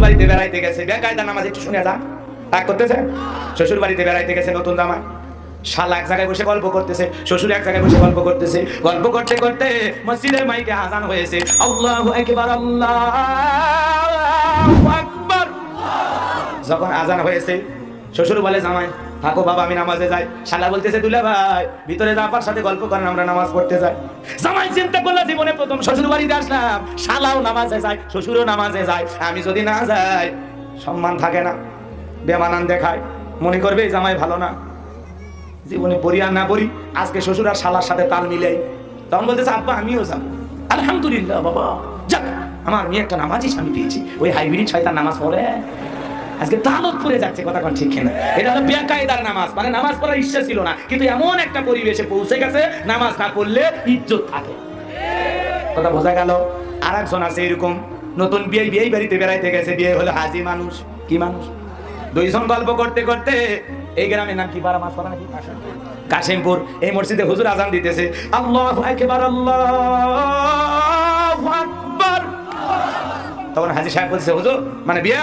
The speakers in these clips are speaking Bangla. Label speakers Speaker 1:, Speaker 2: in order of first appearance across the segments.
Speaker 1: শ্বশুর বাড়িতে বেড়াইতে গেছে। বেকায়দা নামাজ একটু শুনে যা রাগ করতেছে? শ্বশুর বাড়িতে বেড়াইতে গেছে নতুন দামা শালা এক জায়গায় বসে গল্প করতেছে, শ্বশুর এক জায়গায় বসে গল্প করতেছে। গল্প করতে করতে মসজিদের মাইকে আজান হয়েছে। আল্লাহু আকবার, আল্লাহু যখন আজান হয়েছে, শ্বশুর বলে, জামাই থাকো বাবা, আমি নামাজে যাই। শালা বলতেছে, দুলা ভাই, ভিতরে যাবার সাথে গল্প করেন, আমরা নামাজ পড়তে যাই। জামাই চিন্তা করল, জীবনে প্রথম শ্বশুর বাড়িতে আসলাম। শালাও নামাজে যায়, শ্বশুরও নামাজে যায়। আমি যদি না যাই, সম্মান থাকে না, বেমানান দেখায়। মনে করবে জামাই ভালো না। জীবনে পড়ি আর না পড়ি, আজকে শ্বশুর আর শালার সাথে তাল মিলে। তখন বলতেছে, আব্বা, আমিও যাব। আলহামদুলিল্লাহ, বাবা। যাক, আমার মেয়ে একটা নামাজই স্বামী পেয়েছি। ওই হাইব্রিড শয়তান নামাজ পড়ে। আজকে তালত পড়ে যাচ্ছে, কথা কোন ঠিক কিনা। এটা হলো বেকায়দার নামাজ মানে নামাজ পড়ার ইচ্ছা ছিল না, কিন্তু এমন একটা পরিবেশে পৌঁছে গেছে, নামাজ না পড়লে ইজ্জত থাকে। কথা বোঝা গেল? আর একজন আছে এরকম, নতুন বিয়ে বিয়ে বাড়িতে বেড়াইতে গেছে, বিয়ে হলো হাজি মানুষ। কি মানুষ? দুইজন গল্প করতে করতে, এই গ্রামের নাম কি বারা মাছ পাতা নাকি? কাশিমপুর। এই মসজিদে হুজুর আজান দিতেছে, আল্লাহ একবার আল্লাহ তখন হাজি সাহেব বলছে, হুজুর মানে বিয়ে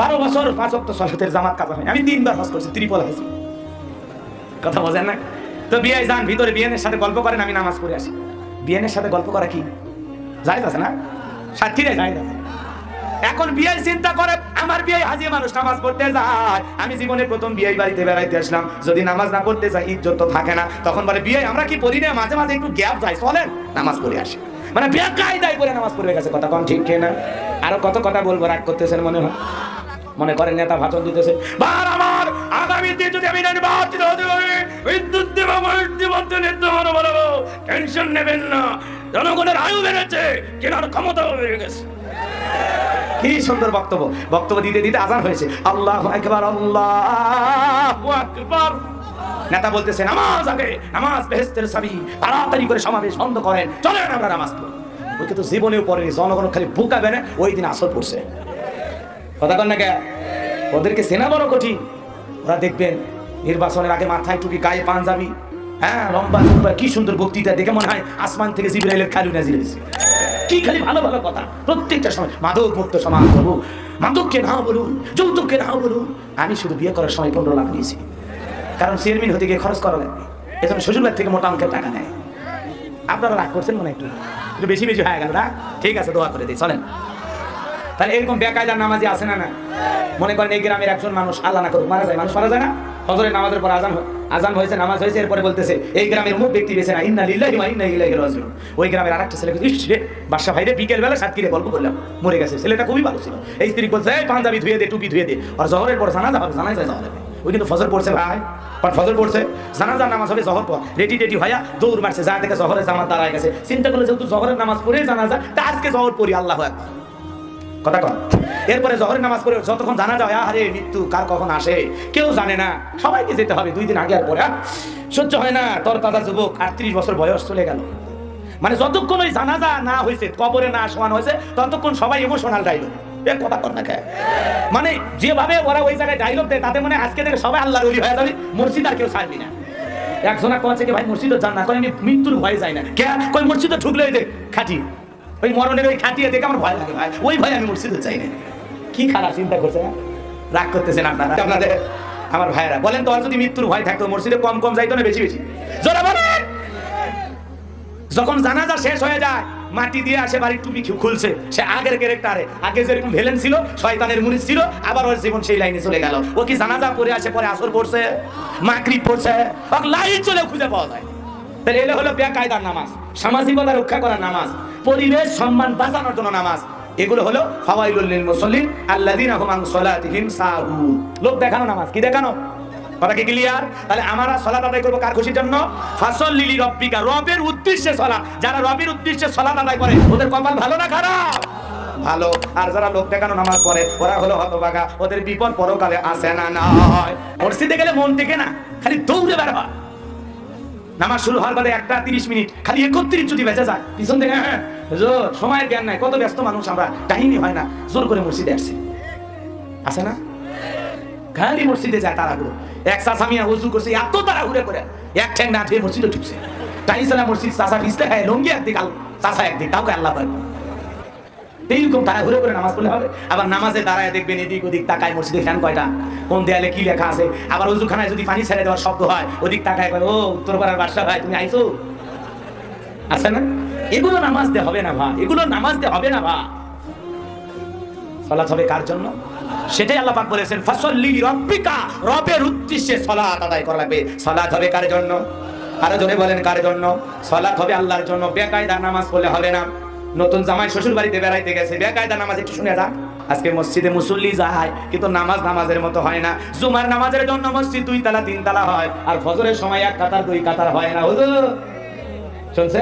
Speaker 1: বারো বছর পাঁচ অক্ট সলাতের জামাত কাজা হয়। আমি তিনবার হজ করছি, ত্রিপল হয়েছি। কথা বোঝেন না? তো বিয়ে যান, ভিতরে বিয়েনের সাথে গল্প করেন, আমি নামাজ পড়ে আসি। বিয়েনের সাথে গল্প করা কি? যাই আছে না? সাক্ষীরে যাই আছে। এখন বিয়ে চিন্তা করে, আমার বিয়ে হাজিয়ে মানুষ নামাজ পড়তে যায়। আমি জীবনে প্রথম বিয়ে বাড়িতে বেড়াইতে আসলাম। যদি নামাজ না পড়তে যাই ইজ্জত তো থাকে না। তখন বলে বিয়ে আমরা কি পড়ি না? মাঝে মাঝে একটু গ্যাপ যাই চলেন, নামাজ পড়ে আসি। মানে বিয়ে কায়দায় করে নামাজ পড়ে গেছে, কথা কম ঠিক না আরও কত কথা বলব, রাগ করতেছেন মনে হয়? মনে করেন নেতা ভাষণ দিতেছে বার আমার আগামীতে যদি আমি নির্বাচিত হতে পারি, বিদ্যুৎ দেব মূর্তিমন্ত নির্দেশনা বানাবো টেনশন নেবেন না। জনগণের আয়ু বেড়েছে, কেনার ক্ষমতাও বেড়ে গেছে। কি সুন্দর বক্তব্য। বক্তব্য দিতে দিতে আজান হয়েছে। আল্লাহ একবার আল্লাহ আকবার। নেতা বলতেছে নামাজ আগে, নামাজ বেহেস্তের সাবি তাড়াতাড়ি করে সমাবেশ বন্ধ করেন, চলেন আমরা নামাজ পড়ি। ওই কিন্তু জীবনেও পড়েনি, জনগণ খালি বুকাবে না ওই দিন আসর পড়ছে। কথা কন না কে? ওদেরকে সেনা বড় কঠিন। ওরা দেখবেন, নির্বাচনের আগে মাথায় টুপি, গায়ে পাঞ্জাবি হ্যাঁ লম্বা লম্বা কি সুন্দর বক্তৃতা দেখে মনে হয় আসমান থেকে জিব্রাইলের খালু নাজির হয়েছে। কি খালি ভালো ভালো কথা। প্রত্যেকটা সময়, মাদক মুক্ত সমাজ করব মাদককে না বলুন, যৌতুককে না বলুন। আমি শুধু বিয়ে করার সময় পনেরো লাখ নিয়েছি কারণ চেয়ারম্যান হতে গিয়ে খরচ করা লাগবে এজন্য শ্বশুরবাড়ি থেকে মোটা অঙ্কের টাকা নেয়। আপনারা রাগ করছেন মনে একটু? একটু বেশি বেশি হয়ে গেল না? ঠিক আছে, দোয়া করে দিই, চলেন। তাহলে এরকম বেকায়দার নামাজি আছে না না? মনে করেন এই গ্রামের একজন মানুষ, আল্লাহ না করুক, মারা যায়, মানুষ মারা যায় না? হজরের নামাজের পর আজান আজান হয়েছে, নামাজ হয়েছে, এরপরে বলতেছে, এই গ্রামের মুখ ব্যক্তি বেছে না। ইন্না লিল্লাহি ওয়া ইন্না ইলাইহি রাজিউন। ওই গ্রামের আরেকটা ছেলে ইস রে বাসা ভাইরে বিকেল বেলা সাতকিরে গল্প করলাম, মরে গেছে। ছেলেটা খুবই ভালো ছিল। এই স্ত্রী বলছে, এই পাঞ্জাবি ধুয়ে দে, টুপি ধুয়ে দে। আর জহরের পর জানাজা হবে জানাই যায় জহরে ওই কিন্তু ফজর পড়ছে ভাই। পর ফজর পড়ছে, জানাজার নামাজ হবে জহর পর। রেডি রেডি হইয়া দৌড় মারছে, যা থেকে জহরের জামাত দাঁড়ায় গেছে। চিন্তা করলে যেহেতু জহরের নামাজ পড়ে জানাজা, তা আজকে জহর পড়ি, আল্লাহ একবার কথা কন। এরপরে জহরের নামাজ পড়ে যতক্ষণ জানা যায় আরে মৃত্যু কার কখন আসে? কেউ জানে না। সবাইকে যেতে হবে দুই দিন আগে আর পরে। সহ্য হয় না তোর দাদা যুবক আটত্রিশ বছর বয়স চলে গেল। মানে যতক্ষণ ওই জানাজা না হয়েছে, কবরে না শোয়ানো হয়েছে, ততক্ষণ সবাই ইমোশনাল ডাইলগ এ কথা কর না মানে যেভাবে ওরা ওই জায়গায় ডাইলগ দেয়, তাতে মানে আজকে থেকে সবাই আল্লাহর ওলি হয়ে যাবে, মসজিদ আর কেউ ছাড়বি না। একজনা কচ্ছে কি ভাই, মসজিদে যান না, কয় আমি মৃত্যুর ভয় যাই না। কে? কই মসজিদে ঢুকলে খাটি। ওই মরণের ওই খাটিয়ে দেখে আমার ভয় লাগে ভাই। ওই ভয় আমি মসজিদে চাই না কি খারাপ চিন্তা করছে হ্যাঁ? রাগ করতেছেন আপনারা? আপনাদের আমার ভাইয়েরা বলেন তো আর যদি মৃত্যুর ভয় থাকতো মসজিদে কম কম যাইতো না বেশি বেশি? জোরে বলেন! যখন জানাজা শেষ হয়ে যায় মাটি দিয়ে আসে বাড়ির টুপি খুলছে। সে আগের ক্যারেক্টারে আগে যেরকম ভেলেন ছিল শয়তানের মুনিশ ছিল আবার ওর জীবন সেই লাইনে চলে গেল। ও কি জানাজা পরে আসে পরে আসর পড়ছে মাকরি পড়ছে লাইন চলে খুঁজে পাওয়া যায় তাহলে এলে হলো বেকায়দার নামাজ সামাজিকতা রক্ষা করার নামাজ। পরিবেশ, সম্মান, বাঁচানোর জন্য নামাজ। এগুলো হলো ফাওয়াইলুল লিল মুসাল্লিন আল্লাযিনা হুম আন সালাতিহিম সাহুন লোক দেখানো নামাজ, কি দেখানো? কথা কি ক্লিয়ার তাহলে আমরা সালাত আদায় করব কার খুশির জন্য? ফাসল লিলি রব্বিকা রবের উদ্দেশ্যে সালাত যারা রবের উদ্দেশ্যে সালাত আদায় করে, ওদের কপাল ভালো না খারাপ? ভালো। আর যারা লোক দেখানো নামাজ পড়ে, ওরা হলো হতভাগা। ওদের বিপদ পরকালে আসে না নয় মসজিদে গেলে মন থেকে না, খালি দৌড়ে হয়। নামাজ শুরু হওয়ার বাদে একটা তিরিশ মিনিট, খালি একত্রিশ যদি বেঁচে যায়, পিছন থেকে হ্যাঁ জোর সময়ের জ্ঞান নাই, কত ব্যস্ত মানুষ আমরা টাইমই হয় না, জোর করে মসজিদে আসছে। আছে না? খালি মসজিদে যায় তাড়াহুড়ো। এক চাষা মিয়া উজু করছে, এত তারা ঘুরে করে, এক ঠ্যাং না ধুয়ে মসজিদে ঢুকছে। টাইসালা মসজিদ চাষা ভিজতে খায়, লঙ্গি একদিক চাষা একদিক, তাও আল্লাহ এইরকম তারা ঘুরে করে নামাজ পড়লে হবে। আবার নামাজে দাঁড়ায় দেখবেন এদিক ওদিক তাকায় মসজিদে ফ্যান কয়টা? কোন দেয়ালে কি লেখা আছে? আবার উজুখানায় যদি পানি ছেড়ে দেওয়ার শব্দ হয়, ওদিক তাকায় কয়, ও, উত্তর পাড়ার বাসা ভাই, তুমি আইছো? আছে না? এগুলো নামাজ দে হবে না ভা এগুলো নামাজ দে হবে না ভা সালাত হবে কার জন্য? সেটাই আল্লাহ পাক বলেছেন, ফাসল্লি রব্বিকা রবের উদ্দেশ্যে সালাত আদায় করা লাগবে। সালাত হবে কার জন্য? আরও জোরে বলেন, কার জন্য? সালাত হবে আল্লাহর জন্য। বেকায়দা নামাজ পড়লে হবে না। নতুন জামাই শ্বশুর বাড়িতে বেড়াইতে গেছে। বেকায়দা নামাজ একটু শুনে যা। আজকে মসজিদে মুসল্লি যায় কিন্তু নামাজ নামাজের মতো হয় না। জুমার নামাজের জন্য মসজিদ দুই তালা, তিন তালা হয়, আর ফজরের সময় এক কাতার, দুই কাতার হয় না। হুজুর শুনছে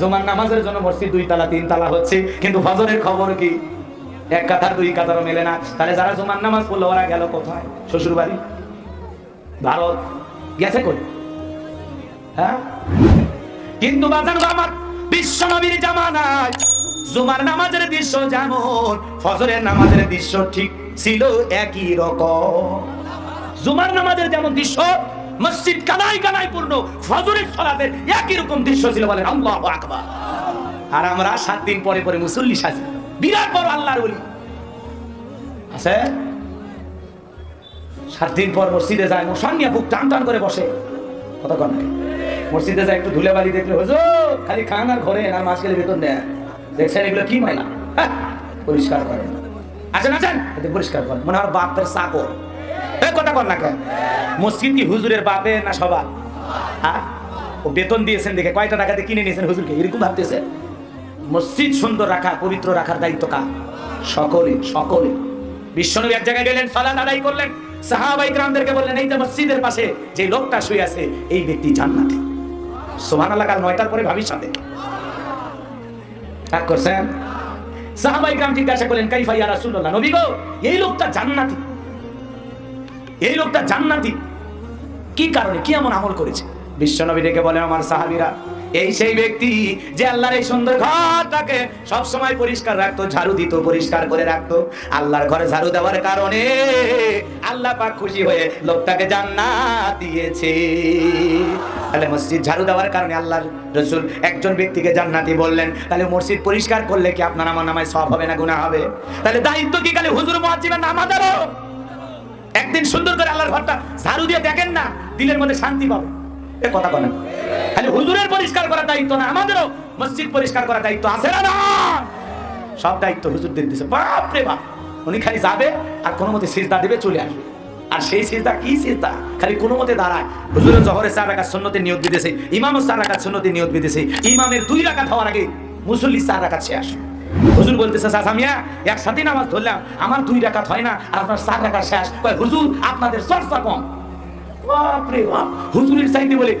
Speaker 1: জুমার নামাজের জন্য মসজিদ দুই তালা, তিন তালা হচ্ছে, কিন্তু ফজরের খবর কি? এক কাতার, দুই কাতারও মেলে না। তাহলে যারা জুমার নামাজ পড়ল, ওরা গেল কোথায়? শ্বশুর বাড়ি ভারত গেছে কই? হ্যাঁ? কিন্তু বাজান আমার বিশ্ব নবীর জামানায় জুমার নামাজের দৃশ্য যেমন, ফজরের নামাজের দৃশ্য ঠিক ছিল একই রকম। জুমার নামাজের যেমন দৃশ্য, মসজিদ কানায় কানায় পূর্ণ, ফজরের সলাতের একই রকম দৃশ্য ছিল বলেন আল্লাহু আকবার। আর আমরা সাত দিন পরে পরে মুসল্লি সাজি, বিরাট বড় আল্লাহর বলি আছে? সাত দিন পর মসজিদে যায় নিয়ে বুক টান টান করে বসে। নাই। মসজিদে যায় একটু ধুলে বালি দেখলে হুজুর খালি খান আর ঘরে আর মাস গেলে বেতন দেয় দেখছেন এগুলো কি ময়লা হ্যাঁ, পরিষ্কার করে আছেন আছেন পরিষ্কার করেন। মনে হয় বাপের চাকর এ কথা কর না কেন? মসজিদ কি হুজুরের বাপে না সবার? হ্যাঁ? ও বেতন দিয়েছেন দেখে কয়টা টাকাতে কিনে নিয়েছেন হুজুরকে? এরকম ভাবতেছে। মসজিদ সুন্দর রাখা পবিত্র রাখার দায়িত্ব কার? সকলে সকলে। বিশ্বনবী এক জায়গায় গেলেন সালাত আদায় করলেন। সাহাবাই গ্রামদেরকে বললেন এই যে মসজিদের পাশে যে লোকটা শুয়ে আছে এই ব্যক্তি জান্নাতে। সোহান আল্লাহ নয়টার পরে ভাবির সাথে। করছেন সাহাবাই গ্রাম জিজ্ঞাসা করলেন নবী গো, এই লোকটা জান্নাতি? এই লোকটা জান্নাতি? কি কারণে? কি এমন আমল করেছে? বিশ্বনবী ডেকে বলেন আমার সাহাবীরা এই সেই ব্যক্তি যে আল্লাহর এই সুন্দর ঘরটাকে সব সময় পরিষ্কার রাখতো, ঝাড়ু দিত, পরিষ্কার করে রাখতো। আল্লাহর ঘরে ঝাড়ু দেওয়ার কারণে আল্লাহ পাক খুশি হয়ে লোকটাকে জান্নাত দিয়েছে। তাহলে মসজিদ ঝাড়ু দেওয়ার কারণে আল্লাহর রসুল একজন ব্যক্তিকে জান্নাতি বললেন, তাহলে মসজিদ পরিষ্কার করলে কি আপনার আমার নামায় সব হবে না, গুনাহ হবে? তাহলে দায়িত্ব কি খালি হুজুর মুয়াজ্জিবের নাম আদারও? একদিন সুন্দর করে আল্লাহর ঘরটা ঝাড়ু দিয়ে দেখেন না, দিলের মধ্যে শান্তি পাবে এ কথা বলেন খালি হুজুরের পরিষ্কার করার দায়িত্ব না, আমাদেরও মসজিদ পরিষ্কার করার দায়িত্ব আছে না সব দায়িত্ব হুজুরদের দিছে। বাপ রে বাপ, উনি খালি যাবে আর কোনো মতে সিজদা দেবে, চলে আসবে। আর সেই সিজদা কি সিজদা? খালি কোনো মতে দাঁড়ায়। হুজুরের জহরে চার রাখার সন্ন্যতে নিয়োগ দিতেছে ইমামও চার রাখার সন্ন্যতে নিয়োগ দিতেছে ইমামের দুই রাকাত হওয়ার আগে মুসল্লি চার রাকাত শেষ। হুজুর বলতেছে, চাচা মিয়া, একসাথে নামাজ ধরলাম, আমার দুই রাকাত হয় না আর আপনার চার রাকাত শেষ। হুজুর, আপনাদের চর্চা কম। বাপরে বাপ। বলে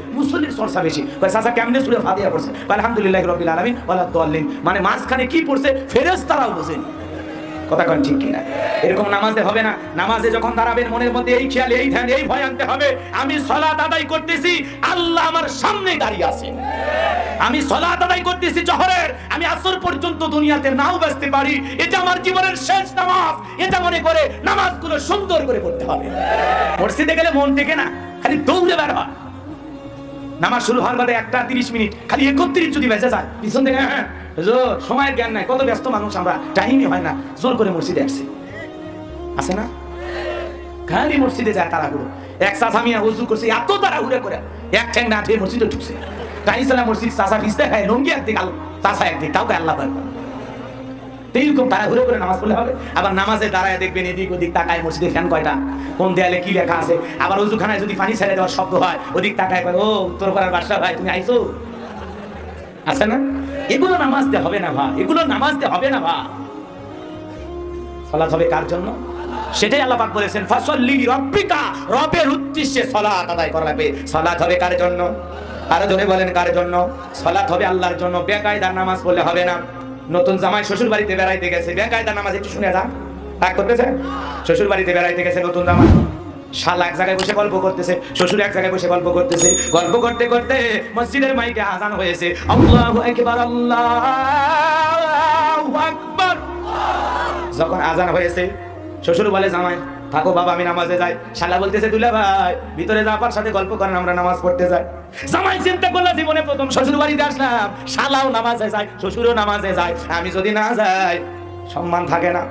Speaker 1: আলহামদুলিল্লাহ রবিল আলমিন মানে মাঝখানে কি পড়ছে? ফেরেস তারাও বোঝেনি। কথা কন ঠিক কিনা? এরকম নামাজে হবে না। নামাজে যখন দাঁড়াবেন মনের মধ্যে এই খেয়াল, এই ধ্যান, এই ভয় আনতে হবে। আমি সলাত আদায় করতেছি, আল্লাহ আমার সামনে দাঁড়িয়ে আছেন। আমি সলাত আদায় করতেছি জহরের। আমি আসর পর্যন্ত দুনিয়াতে নাও বাঁচতে পারি। এটা আমার জীবনের শেষ নামাজ। এটা মনে করে নামাজগুলো সুন্দর করে পড়তে হবে। মসজিদে গেলে মন থেকে না। খালি দৌড়ে বের হয়। নামাজ শুরু হওয়ার বাদে একটা তিরিশ মিনিট, খালি একত্রিশ যদি বেঁচে যায়, পিছন থেকে হ্যাঁ সময়ের জ্ঞান নাই, কত ব্যস্ত মানুষ আমরা, টাইমই হয় না, জোর করে মসজিদে আসছে। আছে না? খালি মসজিদে যায় তাড়াহুড়ো। এক আমি উজু করছে, এত তারা তাড়াহুড়ো করে, এক ঠ্যাং না মসজিদে ঢুকছে। কাহিসালা মসজিদ চাষা ভিজতে খায়, লঙ্গি একদিক আলো চাষা একদিক কাউকে আল্লাহ পায় এইরকম তাড়াহুড়ো করে নামাজ পড়লে হবে। আবার নামাজে দাঁড়ায় দেখবেন এদিক ওদিক তাকায় মসজিদে ফ্যান কয়টা? কোন দেয়ালে কি লেখা আছে? আবার উজুখানায় যদি পানি ছেড়ে দেওয়ার শব্দ হয় ওদিক তাকায় কয়, ও উত্তর পাড়ার বাসা ভাই তুমি আইছো? আছে না? এগুলো নামাজ দিয়ে হবে না ভা এগুলো নামাজ দিয়ে হবে না ভা সালাত হবে কার জন্য? সেটাই আল্লাহ পাক বলেছেন ফাসল্লি রব্বিকা রবের উদ্দেশ্যে সালাত আদায় করা লাগবে। সালাত হবে কার জন্য? আরও জোরে বলেন কার জন্য? সালাত হবে আল্লাহর জন্য বেকায়দার নামাজ পড়লে হবে না। নতুন জামাই শ্বশুর বাড়িতে বেড়াইতে গেছে। বেকায়দার নামাজ একটু শুনে যা রাগ করতেছে? শ্বশুর বাড়িতে বেড়াইতে গেছে নতুন জামাই। শাল এক জায়গায় বসে গল্প করতেছে, শ্বশুর এক জায়গায় বসে গল্প করতেছে। গল্প করতে করতে মসজিদের মাইকে আজান হয়েছে। আল্লাহু আকবার আল্লাহু আকবার। যখন আজান হয়েছে, শ্বশুর বলে, জামাই থাকো বাবা, আমি নামাজে যাই। শালা বলতেছে, দুলা ভাই, ভিতরে যাবার সাথে গল্প করেন, আমরা নামাজ পড়তে যাই। জামাই চিন্তা করল জীবনে প্রথম শ্বশুর বাড়িতে আসলাম। শালাও নামাজে যায়, শ্বশুরও নামাজে যায়। আমি যদি না যাই, সম্মান থাকে না,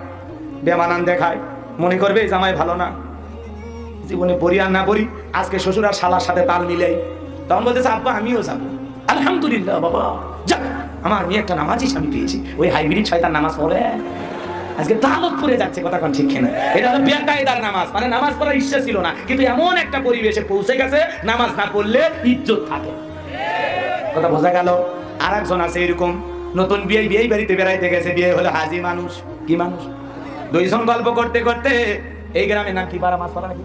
Speaker 1: বেমানান দেখায়। মনে করবে জামাই ভালো না। জীবনে পড়ি আর না পড়ি, আজকে শ্বশুর আর শালার সাথে তাল মিলাই। তখন বলতেছে, আব্বা, আমিও যাব। আলহামদুলিল্লাহ, বাবা। যাক, আমার মেয়ে একটা নামাজই স্বামী পেয়েছি। ওই হাইব্রিড শয়তান নামাজ পড়ে। আজকে তালত পড়ে যাচ্ছে কথা কোন ঠিক কিনা এটা হলো বেকায়দার নামাজ মানে নামাজ পড়ার ইচ্ছা ছিল না, কিন্তু এমন একটা পরিবেশে পৌঁছে গেছে, নামাজ না পড়লে ইজ্জত থাকে। কথা বোঝা গেল? আর একজন আছে এরকম, নতুন বিয়ে বিয়ে বাড়িতে বেড়াইতে গেছে, বিয়ে হলো হাজি মানুষ। কি মানুষ? দুইজন গল্প করতে করতে এই গ্রামের নাম কি পারা মাছ পারা নাকি?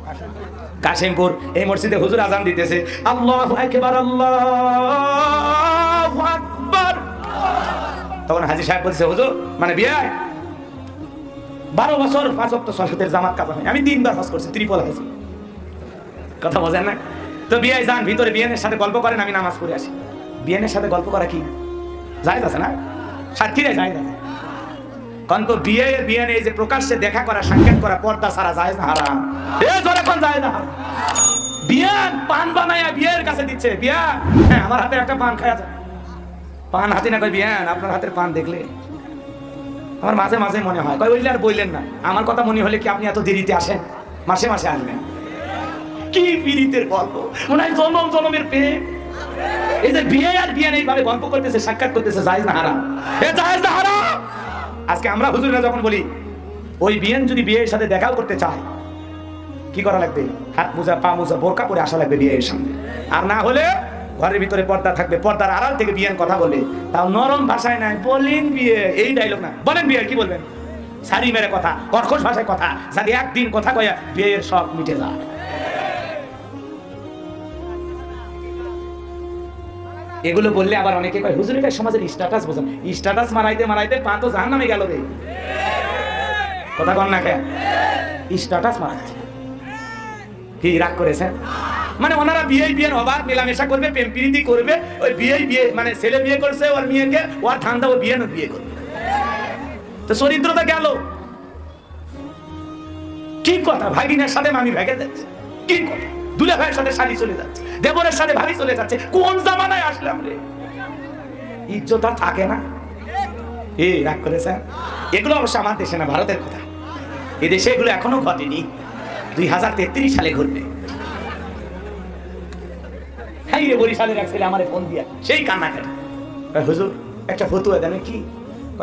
Speaker 1: কাশিমপুর, এই মসজিদে হুজুর আজান দিতেছে, আল্লাহু আকবার, আল্লাহু তখন হাজি সাহেব বলছে হুজুর মানে বিয়ে বারো বছর, পাঁচ অক্ট সরস্বতের জামাত কাপড় হয় আমি তিনবার হজ করছি, ত্রিপল হয়েছি। কথা বোঝেন না? তো বিয়ে যান, ভিতরে বিয়েনের সাথে গল্প করেন, আমি নামাজ পড়ে আসি। বিয়েনের সাথে গল্প করা কি? যায় আছে না? সাক্ষীরা জায়জ আছে। কারণ তো বিয়ে বিয়ে এই যে প্রকাশ্যে দেখা করা, সাক্ষাৎ করা পর্দা সারা যায় না, হারাম। এ জোরে কোন যায় না বিয়ান পান বানায়া বিয়ের কাছে দিচ্ছে, বিয়া। হ্যাঁ আমার হাতে একটা পান খাওয়া যায়। পান হাতে না কই বিয়ান, আপনার হাতের পান দেখলে। আমার মাঝে মাঝে মনে হয়। কই বললে আর বললেন না। আমার কথা মনে হলে কি আপনি এত দেরিতে আসেন? মাসে মাসে আসবেন কি পীড়িতের গল্প। মনে হয় জনম, জনমের প্রেম। এই যে বিয়ে আর বিয়ে এইভাবে গল্প করতেছে, সাক্ষাৎ করতেছে, জায়েজ না হারাম। এ জায়েজ না হারাম! আজকে আমরা হুজুররা যখন বলি, ওই বিয়েন যদি বিয়ের সাথে দেখাও করতে চায়, কি করা লাগবে? হাত মোজা, পা মোজা, বোরকা পরে আসা লাগবে বিয়ের সামনে। আর না হলে ঘরের ভিতরে পর্দা থাকবে, পর্দার আড়াল থেকে বিয়েন কথা বলে। তাও নরম ভাষায় নাই, বলেন বিয়ে, এই ডায়লগ না। বলেন বিয়ে কি বলবেন? সারি মেরে কথা, কর্কশ ভাষায় কথা যদি একদিন কথা কয়া বিয়ের সব মিটে যায়। এগুলো বললে আবার অনেকে কয়, হুজুর, এটা সমাজের স্ট্যাটাস বোঝেন। স্ট্যাটাস মারাইতে মারাইতে পা তো জাহান নামে গেল রে। কথা কন না কে স্ট্যাটাস মারাচ্ছে কি রাগ করেছেন? মানে ওনারা বিয়ে বিয়ের হবার মেলামেশা করবে, প্রেম প্রীতি করবে। ওই বিয়ে বিয়ে মানে ছেলে বিয়ে করছে, ওর মেয়েকে, ওর ধান্দা ও বিয়ে বিয়ে করবে। তো চরিত্রটা গেল। কি কথা? ভাগিনের সাথে মামি ভেগে যাচ্ছে। কি কথা? দুলে ভাইয়ের সাথে শাড়ি চলে যাচ্ছে। দেবরের সাথে ভাবি চলে যাচ্ছে। কোন জামানায় আসলাম রে? ইজ্জত আর থাকে না। এ, রাগ করেছেন? এগুলো অবশ্য আমার দেশে না, ভারতের কথা। এ দেশে এগুলো এখনও ঘটেনি। দুই হাজার তেত্রিশ সালে ঘটবে। হ্যাঁ রে বরিশালের এক ছেলে আমার ফোন দিয়া। সেই কান্নাকাটি। হুজুর, একটা দেন, কি?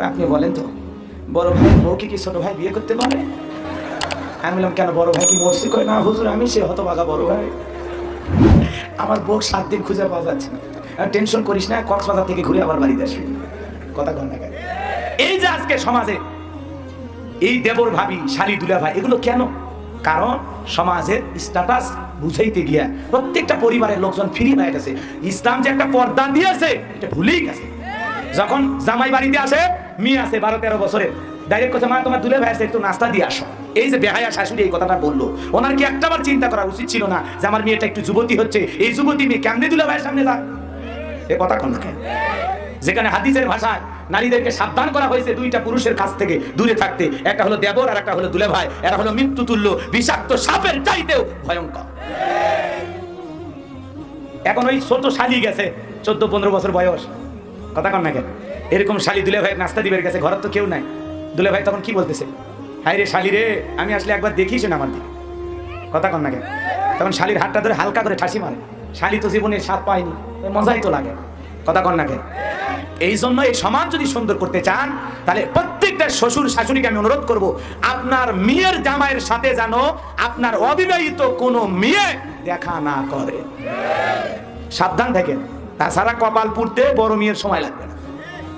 Speaker 1: আপনি বলেন তো, বড় ভাই বউকে কি ছোট ভাই বিয়ে করতে পারে? আমি বললাম, কেন বড় ভাই কি না হুজুর, আমি সে বড় ভাই। আমার বউ সাত দিন খুঁজে পাওয়া যাচ্ছে না। টেনশন করিস না, কক্সবাজার থেকে ঘুরে আবার বাড়িতে আসবি। কথা এই যে আজকে সমাজে, এই দেবর ভাবি, শালি দুলা ভাই এগুলো কেন? কারণ সমাজের স্ট্যাটাস বুঝাইতে গিয়া প্রত্যেকটা পরিবারের লোকজন ফিরি গেছে ইসলাম যে একটা পর্দা দিয়েছে, এটা ভুলেই গেছে। যখন জামাই বাড়িতে আসে, মেয়ে আছে বারো তেরো বছরের ডাইরেক্ট কথা মা, তোমার দুলে ভাই একটু নাস্তা দিয়ে আসো। এই যে বেহায়া শাশুড়ি এই কথাটা বলল। ওনার কি একটাবার চিন্তা করা উচিত ছিল না যে আমার মেয়েটা একটু যুবতী হচ্ছে? এই যুবতী মেয়ে কেমনে দুলে ভাইয়ের সামনে যাক? এ কথা কোন? যেখানে হাদিসের ভাষায় নারীদেরকে সাবধান করা হয়েছে দুইটা পুরুষের কাছ থেকে দূরে থাকতে। একটা হলো দেবর আর একটা হলো দুলে ভাই এরা হলো মৃত্যু তুল্য, বিষাক্ত সাপের চাইতেও ভয়ঙ্কর। এখন ওই ছোট শালি গেছে, চোদ্দ পনেরো বছর বয়স। কথা কন না কেন? এরকম শালি দুলে ভাই নাস্তা দিবের গেছে, ঘরের তো কেউ নাই। দুলে ভাই তখন কি বলতেছে? হাই রে শালি রে, আমি আসলে একবার দেখিস না আমার দিকে। কথা কন না কেন? তখন শালির হাতটা ধরে হালকা করে ঠাসি মারে। শালি তো জীবনে স্বাদ পায়নি মজাই তো লাগে। কথা কন না কেন? এই জন্য এই সমাজ যদি সুন্দর করতে চান, তাহলে প্রত্যেকটা শ্বশুর শাশুড়িকে আমি অনুরোধ করব, আপনার মেয়ের জামাইয়ের সাথে যেন আপনার অবিবাহিত কোনো মেয়ে দেখা না করে। সাবধান থাকেন। তাছাড়া কপাল পুড়তে বড় মেয়ের সময় লাগবে না।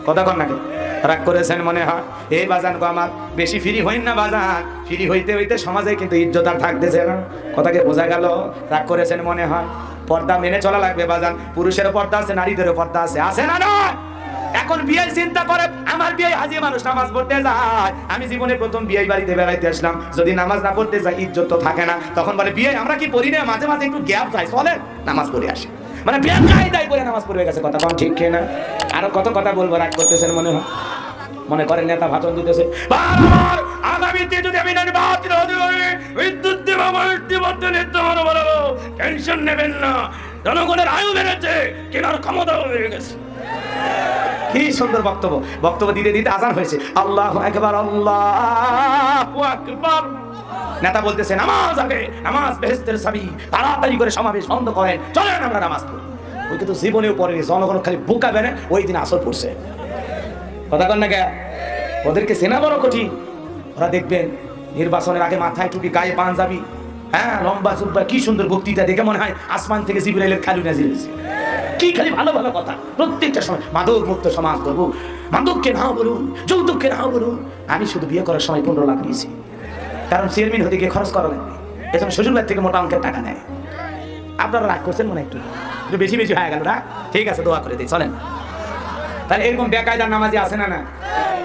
Speaker 1: কথা কন না কেন? রাগ করেছেন মনে হয়? এই বাজান গো আমার, বেশি ফ্রি হইন না বাজান। ফ্রি হইতে হইতে সমাজে কিন্তু ইজ্জত আর থাকতেছে না। কথাকে বোঝা গেল, রাগ করেছেন মনে হয়? পর্দা মেনে চলা লাগবে বাজান। পুরুষেরও পর্দা আছে, নারীদেরও পর্দা আছে। আছে না না এখন বিয়ে চিন্তা করে আমার বিয়ে হাজি মানুষ নামাজ পড়তে যায় আমি জীবনে প্রথম বিয়ে বাড়িতে বেড়াইতে আসলাম যদি নামাজ না পড়তে যাই ইজ্জত তো থাকে না তখন বলে বিয়ে আমরা কি পড়ি না মাঝে মাঝে একটু গ্যাপ যায় চলে নামাজ পড়ে আসে মানে বিয়ে কায়দায় করে নামাজ পড়ে গেছে কথা কম ঠিক না আরও কত কথা বলব রাগ করতেছেন মনে হয় মনে করেন নেতা ভাষণ দিতেছে আগামীতে যদি আমি নির্বাচিত বিদ্যুৎ দেব নেতা মানো বলো টেনশন নেবেন না জনগণের আয়ু বেড়েছে কেনার ক্ষমতাও বেড়ে গেছে কি সুন্দর বক্তব্য? বক্তব্য দিতে দিতে আজান হয়েছে। আল্লাহ একবার আল্লাহ নেতা বলতেছে, নামাজ আগে, নামাজ বেহেস্তের সাবি তাড়াতাড়ি করে সমাবেশ বন্ধ করেন, চলেন আমরা নামাজ পড়ি। ওই কিন্তু জীবনেও পড়েনি, জনগণ খালি বোকা বেনে ওই দিন আসর পড়ছে। কথা কন না ওদেরকে সেনা বড় কঠিন। ওরা দেখবেন, নির্বাচনের আগে মাথায় টুপি, গায়ে পাঞ্জাবি হ্যাঁ লম্বা চুব্বা কি সুন্দর বক্তৃতা দেখে মনে হয় আসমান থেকে জিবরাইলের খালু নাজির হয়েছে কি খালি ভালো ভালো কথা? প্রত্যেকটা সময়, মাদক মুক্ত সমাজ করব মাদককে না বলুন, যৌতুককে না বলুন। আমি শুধু বিয়ে করার সময় পনেরো লাখ নিয়েছি। কারণ চেয়ারম্যান হতে গিয়ে খরচ করা লাগবে এজন্য শ্বশুরবাড়ি থেকে মোটা অঙ্কের টাকা নেয়। আপনারা রাগ করছেন মনে একটু বেশি বেশি হয়ে গেল না? ঠিক আছে, দোয়া করে দিই, চলেন। তাহলে এরকম বেকায়দার নামাজি আছে না না?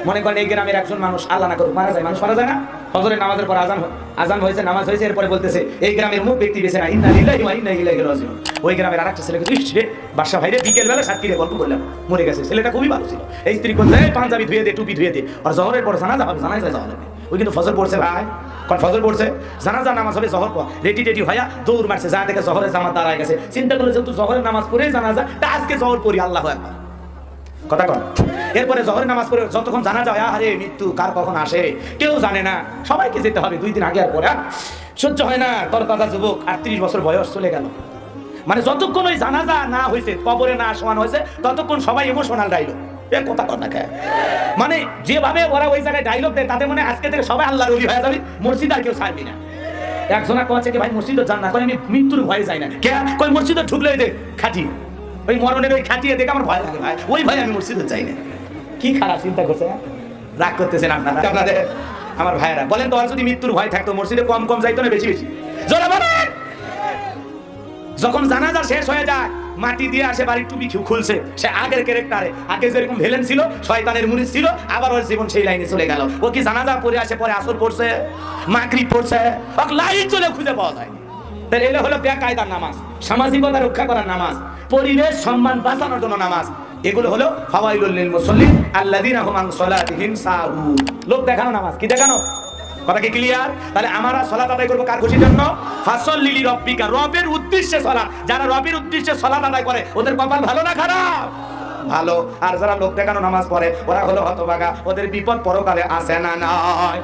Speaker 1: মনে করেন এই গ্রামের একজন মানুষ আল্লাহ না করুক, মারা যায়, মানুষ মারা যায় না? ফজরের নামাজের পর আজান আজান হয়েছে, নামাজ হয়েছে, এরপরে বলতেছে, এই গ্রামের মুখ ব্যক্তি বেছে না। ইন্না লিল্লাহি ওয়া ইন্না ইলাইহি রাজিউন। ওই গ্রামের আরেকটা ছেলেকে, ইস রে বাসা ভাইরে, বিকেল বেলা সাতকিরে গল্প করলাম। মরে গেছে। ছেলেটা খুবই ভালো ছিল। এই স্ত্রী বলছে "এই পাঞ্জাবি ধুয়ে দে, টুপি ধুয়ে দে। আর জহরের পর জানাজা হবে জানাজা যাওয়া ওই কিন্তু ফজর পড়ছে, ভাই। কোন ফজর পড়ছে? জানাজা নামাজ হবে জহর পর। রেডি রেডি হইয়া দৌড় মারছে। যা দেখে জহরের জামাত দাঁড়ায় গেছে। চিন্তা করলে যেহেতু জহরের নামাজ পড়ে জানাজা, তা আজকে জহর পড়ি, আল্লাহ একবার কথা কন। এরপরে জহরের নামাজ পড়ে যতক্ষণ জানা যায় আরে মৃত্যু কার কখন আসে, কেউ জানে না। সবাইকে যেতে হবে দুই দিন আগে আর পরে। সহ্য হয় না তোর দাদা যুবক আটত্রিশ বছর বয়স চলে গেল। মানে যতক্ষণ ওই জানাজা না হয়েছে কবরে না সমান হয়েছে ততক্ষণ সবাই ইমোশনাল ডাইলগ এ কথা কর না মানে যেভাবে ওরা ওই জায়গায় ডাইলগ দেয়, তাতে মানে আজকে থেকে সবাই আল্লাহর ওলি হয়ে যাবে, মসজিদ আর কেউ ছাড়বি না। একজনা কচ্ছে কি, ভাই, মসজিদে যান না আমি মৃত্যুর ভয়ে যাই না। কে? কই মসজিদে ঢুকলে ওই দেখ খাটি, ওই মরণের ওই খাটিয়ে দেখে আমার ভয় লাগে, ভাই। ওই ভাই আমি মসজিদে যাই না। কি খারাপ চিন্তা করছে? রাগ করতেছেন আপনারা? আপনাদের, আমার ভাইয়েরা, বলেন তো যদি মৃত্যুর ভয় থাকতো, মসজিদে কম কম যাইতো না বেশি বেশি? যখন জানাজা শেষ হয়ে যায়, মাটি দিয়ে আসে বাড়ির টুপি খুলছে। সে আগের ক্যারেক্টারে আগে যেরকম ভেলেন ছিল, শয়তানের মুরিদ ছিল, আবার ওর জীবন সেই লাইনে চলে গেল। ও কি জানাজা পরে আসে, পরে আসর পড়ছে মাকরি পড়ছে? লাইন চলে খুঁজে পাওয়া যায় তাহলে এগুলো হলো বেকায়দার নামাজ, সামাজিকতা রক্ষা করার নামাজ, পরিবেশ সম্মান বাঁচানোর জন্য নামাজ। এগুলো হলো ফাওয়াইলুল লিল মুসাল্লিন আল্লাযীনা হুম আন সাহুন লোক দেখানো নামাজ, কি দেখানো? কথা কি ক্লিয়ার তাহলে আমরা সলাত আদায় করব কার খুশির জন্য? ফাসল লিলি রব্বিকা রবের উদ্দেশ্যে সলাৎ যারা রবের উদ্দেশ্যে সলাত আদায় করে, ওদের কপাল ভালো না খারাপ? ভালো। আর যারা লোক দেখানো নামাজ পড়ে, ওরা হলো হতভাগা। ওদের বিপদ পরকালে আসে না, নয়।